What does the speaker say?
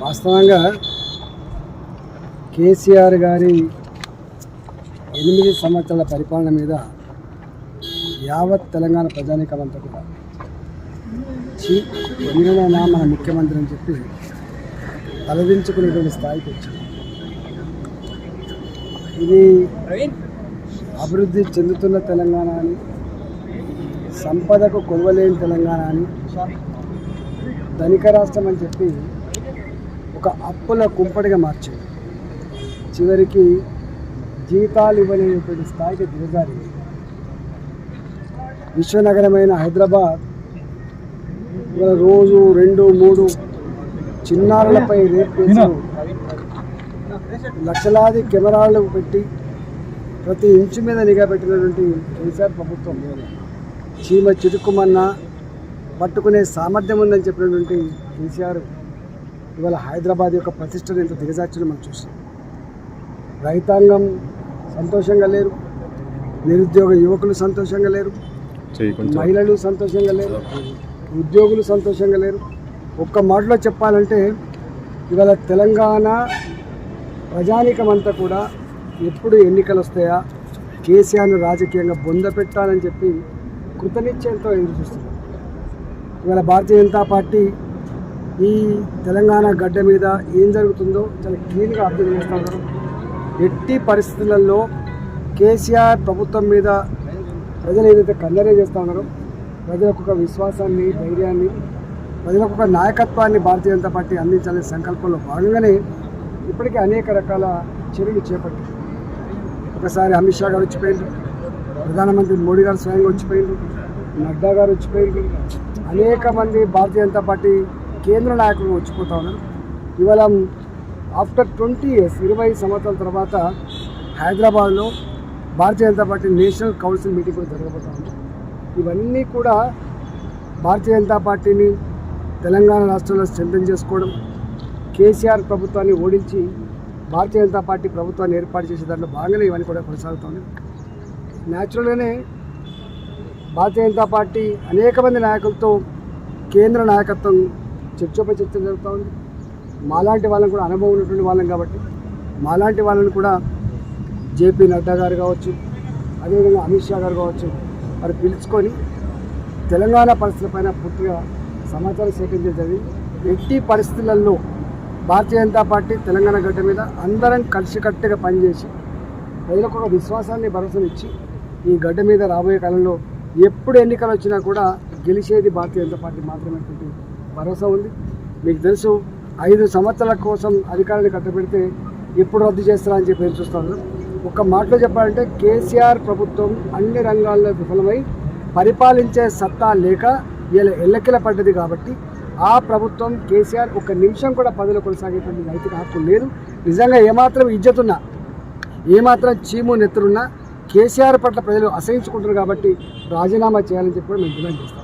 వాస్తవంగా కేసీఆర్ గారి ఎనిమిది సంవత్సరాల పరిపాలన మీద యావత్ తెలంగాణ ప్రజానీకమంతా కూడా చీ ఎన్నికైనా మన ముఖ్యమంత్రి అని చెప్పి తలదించుకునేటువంటి స్థాయికి వచ్చింది ఇది అభివృద్ధి చెందుతున్న తెలంగాణ అని సంపదకు కొలవలేని తెలంగాణ అని ధనిక రాష్ట్రం అని చెప్పి ఒక అప్పుల కుంపటిగా మార్చింది. చివరికి జీతాలు ఇవ్వలేనటువంటి స్థాయికి దిగజారి విశ్వనగరమైన హైదరాబాద్ రోజు రెండు మూడు చిన్నారులపై రేప్ కేసులు. లక్షలాది కెమెరాలు పెట్టి ప్రతి ఇంచు మీద నిఘా పెట్టినటువంటి కేసీఆర్ ప్రభుత్వం చీమ చిరుకుమన్నా పట్టుకునే సామర్థ్యం ఉందని చెప్పినటువంటి కేసీఆర్ ఇవాళ హైదరాబాద్ యొక్క ప్రతిష్టను ఎంత దిగజార్చడం మనం చూసాం రైతాంగం సంతోషంగా లేరు. నిరుద్యోగ యువకులు సంతోషంగా లేరు. మహిళలు సంతోషంగా లేరు. ఉద్యోగులు సంతోషంగా లేరు. ఒక్క మాటలో చెప్పాలంటే ఇవాళ తెలంగాణ ప్రజానీకం అంతా కూడా ఎప్పుడు ఎన్నికలు వస్తాయా? కేసీఆర్ను రాజకీయంగా బొంద పెట్టాలని చెప్పి కృతనిశ్చయంతో ఎదురు చూస్తున్నారు. ఇవాళ భారతీయ జనతా పార్టీ ఈ తెలంగాణ గడ్డ మీద ఏం జరుగుతుందో చాలా క్లీన్గా అర్థం చేస్తున్నారు ఎట్టి పరిస్థితులలో కేసీఆర్ ప్రభుత్వం మీద ప్రజలు ఏదైతే కన్నరే చేస్తూ ఉన్నారో ప్రజలకు ఒక విశ్వాసాన్ని ధైర్యాన్ని ప్రజలకు ఒక నాయకత్వాన్ని భారతీయ జనతా పార్టీ అందించాలనే సంకల్పంలో భాగంగానే ఇప్పటికే అనేక రకాల చర్యలు చేపట్టింది ఒకసారి అమిత్ షా గారు వచ్చిపోయింది ప్రధానమంత్రి మోడీ గారు స్వయంగా వచ్చిపోయింది నడ్డా గారు వచ్చిపోయింది అనేక మంది భారతీయ జనతా పార్టీ కేంద్ర నాయకులు వచ్చిపోతా ఉన్నారు ఇవాళ ఆఫ్టర్ ట్వంటీ ఇయర్స్ ఇరవై సంవత్సరాల తర్వాత హైదరాబాద్లో Bharatiya Janata Party national council meeting కూడా జరగబోతా ఉంది. ఇవన్నీ కూడా భారతీయ జనతా పార్టీని తెలంగాణ రాష్ట్రంలో స్ట్రెంథన్ చేసుకోవడం కేసీఆర్ ప్రభుత్వాన్ని ఓడించి భారతీయ జనతా పార్టీ ప్రభుత్వాన్ని ఏర్పాటు చేసే దాంట్లో భాగంగా ఇవన్నీ కూడా కొనసాగుతుంది న్యాచురల్గానే భారతీయ జనతా పార్టీ అనేక మంది నాయకులతో కేంద్ర నాయకత్వం చర్చపై చర్చ జరుగుతూ ఉంది. మాలాంటి వాళ్ళని కూడా అనుభవం ఉన్నటువంటి వాళ్ళం కాబట్టి మాలాంటి వాళ్ళని కూడా జేపీ నడ్డా గారు కావచ్చు అదేవిధంగా అమిత్ షా గారు కావచ్చు వారు పిలుచుకొని తెలంగాణ పరిస్థితులపైన పూర్తిగా సమాచారం సేకరించడం జరిగింది. ఎట్టి పరిస్థితులలో భారతీయ జనతా పార్టీ తెలంగాణ గడ్డ మీద అందరం కలిసికట్టుగా పనిచేసి ప్రజలకు ఒక విశ్వాసాన్ని భరోసానిచ్చి ఈ గడ్డ మీద రాబోయే కాలంలో ఎప్పుడు ఎన్నికలు వచ్చినా కూడా గెలిచేది భారతీయ జనతా పార్టీ మాత్రమే. భరోసా ఉంది. మీకు తెలుసు ఐదు సంవత్సరాల కోసం అధికారులు కట్టబెడితే ఎప్పుడు రద్దు చేస్తారా అని చెప్పి ఎదురు చూస్తాను ఒక మాటలో చెప్పాలంటే కేసీఆర్ ప్రభుత్వం అన్ని రంగాల్లో విఫలమై పరిపాలించే సత్తా లేక ఇలా ఎల్లకిల పడ్డది కాబట్టి ఆ ప్రభుత్వం కేసీఆర్ ఒక నిమిషం కూడా పదవిలో కొనసాగేటువంటి నైతిక హక్కు లేదు. నిజంగా ఏమాత్రం ఇజ్జతున్నా ఏమాత్రం చీము నెత్తురున్నా కేసీఆర్ పట్ల ప్రజలు అసహించుకుంటున్నారు కాబట్టి రాజీనామా చేయాలని చెప్పి కూడా మేము డిమాండ్ చేస్తాం.